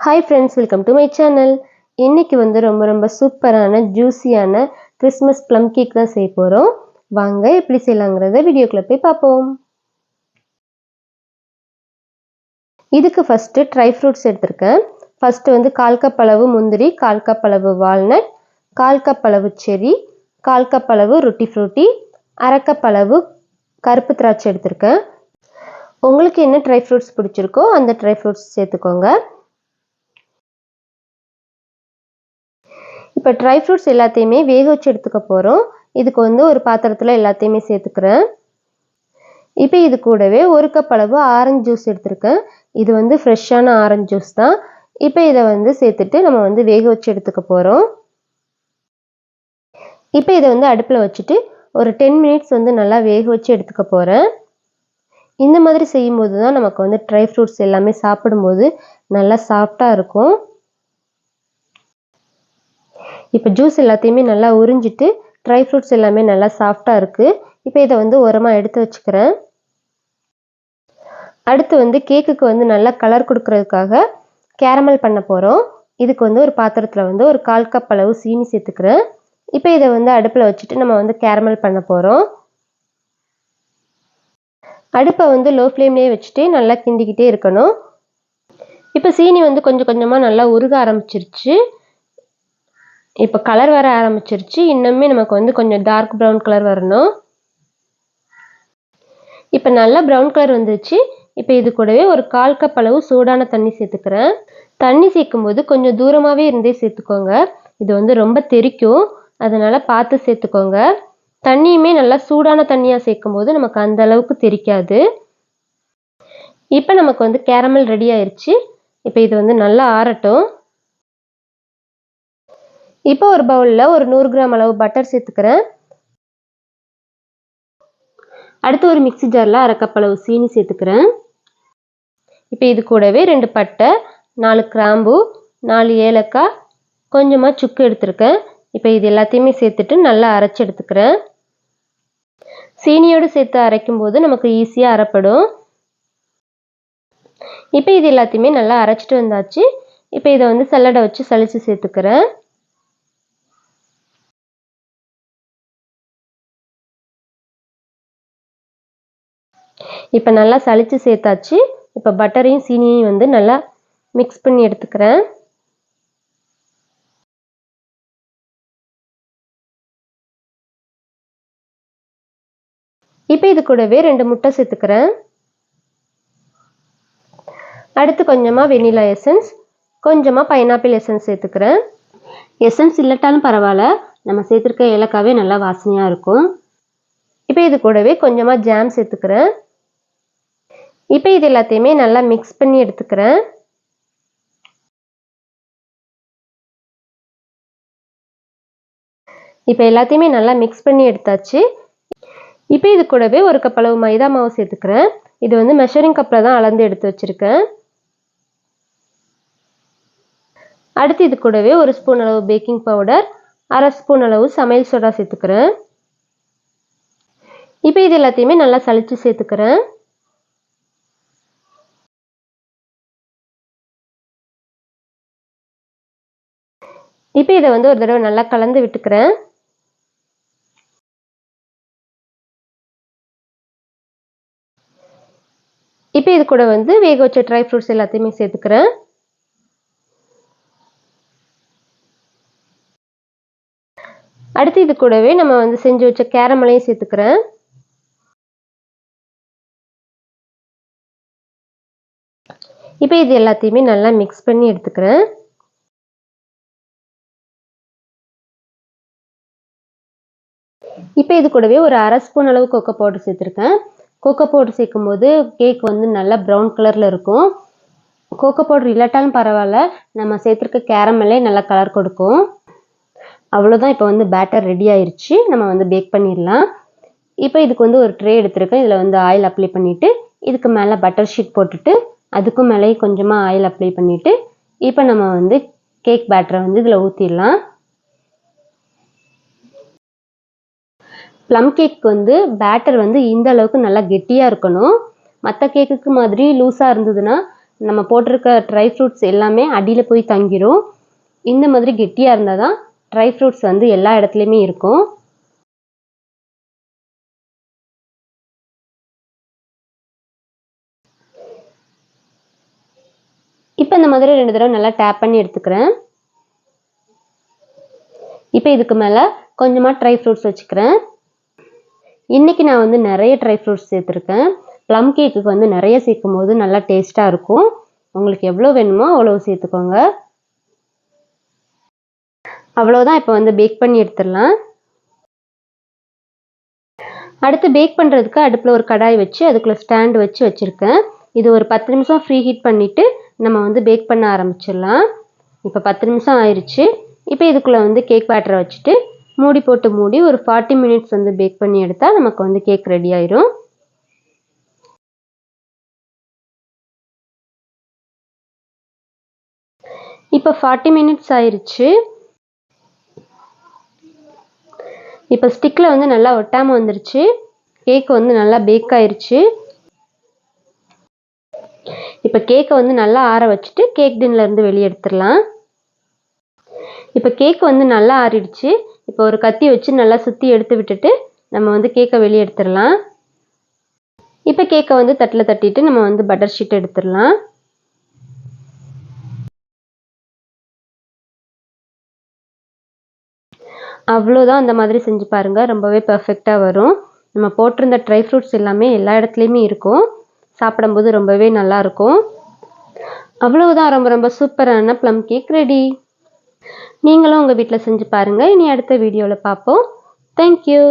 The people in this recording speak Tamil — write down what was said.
Hi friends welcome to my channel இன்றைக்கி வந்து ரொம்ப ரொம்ப சூப்பரான ஜூஸியான கிறிஸ்மஸ் ப்ளம் கேக் தான் செய்ய போகிறோம் வாங்க எப்படி செய்யலாங்கிறத வீடியோக்குள்ளே போய் பார்ப்போம். இதுக்கு ஃபஸ்ட்டு ட்ரை ஃப்ரூட்ஸ் எடுத்திருக்கேன். ஃபஸ்ட்டு வந்து கால் கப் அளவு முந்திரி கால் கப் அளவு வால்நட் கால் கப் அளவு செரி கால் கப் அளவு ரொட்டி ஃப்ரூட்டி அரை கப் அளவு கருப்பு திராட்சை எடுத்திருக்கேன். உங்களுக்கு என்ன ட்ரை ஃப்ரூட்ஸ் பிடிச்சிருக்கோ அந்த ட்ரை ஃப்ரூட்ஸ் சேர்த்துக்கோங்க. இப்போ ட்ரை ஃப்ரூட்ஸ் எல்லாத்தையுமே வேக வச்சு எடுத்துக்க போகிறோம் இதுக்கு வந்து ஒரு பாத்திரத்தில் எல்லாத்தையுமே சேர்த்துக்கிறேன். இப்போ இது கூடவே ஒரு கப் அளவு ஆரஞ்சு ஜூஸ் எடுத்திருக்கேன். இது வந்து ஃப்ரெஷ்ஷான ஆரஞ்சு ஜூஸ் தான். இப்போ இதை வந்து சேர்த்துட்டு நம்ம வந்து வேக வச்சு எடுத்துக்க போகிறோம் இப்போ இதை வந்து அடுப்பில் வச்சுட்டு ஒரு டென் மினிட்ஸ் வந்து நல்லா வேக வச்சு எடுத்துக்க போகிறேன் இந்த மாதிரி செய்யும்போது தான் நமக்கு வந்து ட்ரை ஃப்ரூட்ஸ் எல்லாமே சாப்பிடும்போது நல்லா சாஃப்டாக இருக்கும். இப்போ ஜூஸ் எல்லாத்தையுமே நல்லா உறிஞ்சிட்டு ட்ரை ஃப்ரூட்ஸ் எல்லாமே நல்லா சாஃப்டாக இருக்குது இப்போ இதை வந்து உரமாக எடுத்து வச்சுக்கிறேன். அடுத்து வந்து கேக்குக்கு வந்து நல்லா கலர் கொடுக்கறதுக்காக கேரமல் பண்ண போகிறோம் இதுக்கு வந்து ஒரு பாத்திரத்தில் வந்து ஒரு கால் கப் அளவு சீனி சேர்த்துக்கிறேன். இப்போ இதை வந்து அடுப்பில் வச்சுட்டு நம்ம வந்து கேரமல் பண்ண போகிறோம் அடுப்பை வந்து லோ ஃப்ளேம்லேயே வச்சுட்டு நல்லா கிண்டிக்கிட்டே இருக்கணும். இப்போ சீனி வந்து கொஞ்சம் கொஞ்சமாக நல்லா உருக ஆரம்பிச்சிருச்சு. இப்போ கலர் வர ஆரம்பிச்சிருச்சு. இன்னுமே நமக்கு வந்து கொஞ்சம் டார்க் ப்ரௌன் கலர் வரணும். இப்போ நல்லா ப்ரௌன் கலர் வந்துருச்சு. இப்போ இது கூடவே ஒரு கால் கப் அளவு சூடான தண்ணி சேர்த்துக்கிறேன். தண்ணி சேர்க்கும் போது கொஞ்சம் தூரமாகவே இருந்தே சேர்த்துக்கோங்க. இது வந்து ரொம்ப தெறிக்கும் அதனால் பார்த்து சேர்த்துக்கோங்க. தண்ணியுமே நல்லா சூடான தண்ணியாக சேர்க்கும் போது நமக்கு அந்த அளவுக்கு தெரிக்காது. இப்போ நமக்கு வந்து கேரமல் ரெடி ஆயிடுச்சு இப்போ இது வந்து நல்லா ஆறட்டும். இப்போ ஒரு பவுலில் ஒரு நூறு கிராம் அளவு பட்டர் சேர்த்துக்கிறேன். அடுத்து ஒரு மிக்சி ஜாரில் அரை கப் அளவு சீனி சேர்த்துக்கிறேன். இப்போ இது கூடவே ரெண்டு பட்டை நாலு கிராம்பு நாலு ஏலக்காய் கொஞ்சமாக சுக்கு எடுத்திருக்கேன். இப்போ இது எல்லாத்தையுமே சேர்த்துட்டு நல்லா அரைச்சி எடுத்துக்கிறேன். சீனியோடு சேர்த்து அரைக்கும் போது நமக்கு ஈஸியாக அரைப்படும். இப்போ இது எல்லாத்தையுமே நல்லா அரைச்சிட்டு வந்தாச்சு. இப்போ இதை வந்து சல்லடை வச்சு சளிச்சு சேர்த்துக்கிறேன். இப்போ நல்லா சளிச்சு சேர்த்தாச்சு. இப்போ பட்டரையும் சீனியையும் வந்து நல்லா மிக்ஸ் பண்ணி எடுத்துக்கிறேன். இப்போ இது கூடவே ரெண்டு முட்டை சேர்த்துக்கிறேன். அடுத்து கொஞ்சமாக வெனிலா எசன்ஸ் கொஞ்சமாக பைனாப்பிள் எசன்ஸ் சேர்த்துக்கிறேன். எசன்ஸ் இல்லட்டாலும் பரவாயில்ல. நம்ம சேர்த்துருக்க ஏலக்காவே நல்லா வாசனையாக இருக்கும். இப்போ இது கூடவே கொஞ்சமாக ஜாம் சேர்த்துக்கிறேன். இப்போ இது எல்லாத்தையுமே நல்லா மிக்ஸ் பண்ணி எடுத்துக்கிறேன். இப்போ எல்லாத்தையுமே நல்லா மிக்ஸ் பண்ணி எடுத்தாச்சு. இப்போ இது கூடவே ஒரு கப் அளவு மைதா மாவு சேர்த்துக்கிறேன். இது வந்து மெஷரிங் கப்பில் தான் அளந்து எடுத்து வச்சுருக்கேன். அடுத்து இது கூடவே ஒரு ஸ்பூன் அளவு பேக்கிங் பவுடர் அரை ஸ்பூன் அளவு சமையல் சோடா சேர்த்துக்கிறேன். இப்போ இது எல்லாத்தையுமே நல்லா சளிச்சு சேர்த்துக்கிறேன். இப்போ இதை வந்து ஒரு தடவை நல்லா கலந்து விட்டுக்கிறேன். இப்போ இது கூட வந்து வேக வச்ச ட்ரை ஃப்ரூட்ஸ் எல்லாத்தையுமே சேர்த்துக்கிறேன். அடுத்து இது கூடவே நம்ம வந்து செஞ்சு வச்ச கேரமலையும் சேர்த்துக்கிறேன். இப்போ இது எல்லாத்தையுமே நல்லா மிக்ஸ் பண்ணி எடுத்துக்கிறேன். இப்போ இது கூடவே ஒரு அரை ஸ்பூன் அளவு கொக்கோ பவுடர் சேர்த்துருக்கேன். கோகோ பவுடர் சேர்க்கும் போது கேக் வந்து நல்லா ப்ரௌன் கலரில் இருக்கும். கோகோ பவுடர் இல்லாட்டாலும் பரவாயில்ல நம்ம சேர்த்துருக்க கேரமலே நல்லா கலர் கொடுக்கும். அவ்வளோதான் இப்போ வந்து பேட்டர் ரெடி ஆயிடுச்சு நம்ம வந்து பேக் பண்ணிடலாம். இப்போ இதுக்கு வந்து ஒரு ட்ரே எடுத்திருக்கேன். இதில் வந்து ஆயில் அப்ளை பண்ணிவிட்டு இதுக்கு மேலே பட்டர் ஷீட் போட்டுட்டு அதுக்கும் மேலே கொஞ்சமாக ஆயில் அப்ளை பண்ணிவிட்டு இப்போ நம்ம வந்து கேக் பேட்டரை வந்து இதில் ஊற்றிடலாம் ப்ளம் கேக் வந்து பேட்டர் வந்து இந்த அளவுக்கு நல்லா கெட்டியாக இருக்கணும். மற்ற கேக்குக்கு மாதிரி லூஸாக இருந்ததுன்னா நம்ம போட்டிருக்க ட்ரை ஃப்ரூட்ஸ் எல்லாமே அடியில் போய் தங்கிரும். இந்த மாதிரி கெட்டியாக இருந்தால் தான் ட்ரை ஃப்ரூட்ஸ் வந்து எல்லா இடத்துலையுமே இருக்கும். இப்போ இந்த மாதிரி ரெண்டு தடவை நல்லா டேப் பண்ணி எடுத்துக்கிறேன். இப்போ இதுக்கு மேலே கொஞ்சமாக ட்ரை ஃப்ரூட்ஸ் வச்சுக்கிறேன். இன்றைக்கி நான் வந்து நிறைய ட்ரை ஃப்ரூட்ஸ் சேர்த்துருக்கேன். ப்ளம் கேக்குக்கு வந்து நிறைய சேர்க்கும் போது நல்லா டேஸ்ட்டாக இருக்கும். உங்களுக்கு எவ்வளோ வேணுமோ அவ்வளோ சேர்த்துக்கோங்க. அவ்வளோதான் இப்போ வந்து பேக் பண்ணி எடுத்துடலாம். அடுத்து பேக் பண்ணுறதுக்கு அடுப்பில் ஒரு கடாய் வச்சு அதுக்குள்ளே ஸ்டாண்ட் வச்சு வச்சுருக்கேன். இது ஒரு பத்து நிமிஷம் ஃப்ரீ ஹீட் பண்ணிவிட்டு நம்ம வந்து பேக் பண்ண ஆரம்பிச்சிடலாம். இப்போ பத்து நிமிஷம் ஆயிடுச்சு இப்போ இதுக்குள்ளே வந்து கேக் பேட்டரை வச்சுட்டு மூடி போட்டு மூடி ஒரு ஃபார்ட்டி மினிட்ஸ் வந்து பேக் பண்ணி எடுத்தால் நமக்கு வந்து கேக் ரெடி ஆயிரும். இப்போ ஃபார்ட்டி மினிட்ஸ் ஆயிடுச்சு இப்போ ஸ்டிக்கில் வந்து நல்லா ஒட்டாமல் வந்துருச்சு. கேக் வந்து நல்லா பேக் ஆயிருச்சு. இப்போ கேக்கை வந்து நல்லா ஆற வச்சுட்டு கேக் டின்லேருந்து வெளியே எடுத்துடலாம். இப்போ கேக் வந்து நல்லா ஆறிடுச்சு. இப்போ ஒரு கத்தி வச்சு நல்லா சுற்றி எடுத்து விட்டுட்டு நம்ம வந்து கேக்கை வெளியே எடுத்துடலாம். இப்போ கேக்கை வந்து தட்டில் தட்டிட்டு நம்ம வந்து பட்டர் ஷீட் எடுத்துடலாம். அவ்வளோதான் அந்த மாதிரி செஞ்சு பாருங்கள் ரொம்பவே பர்ஃபெக்டாக வரும். நம்ம போட்டிருந்த ட்ரை ஃப்ரூட்ஸ் எல்லாமே எல்லா இடத்துலையுமே இருக்கும். சாப்பிடும்போது ரொம்பவே நல்லாயிருக்கும் அவ்வளவுதான். ரொம்ப ரொம்ப சூப்பரான ப்ளம் கேக் ரெடி நீங்களும் உங்கள் வீட்டில் செஞ்சு பாருங்கள் இனி அடுத்த வீடியோவில் பார்ப்போம் தேங்க்யூ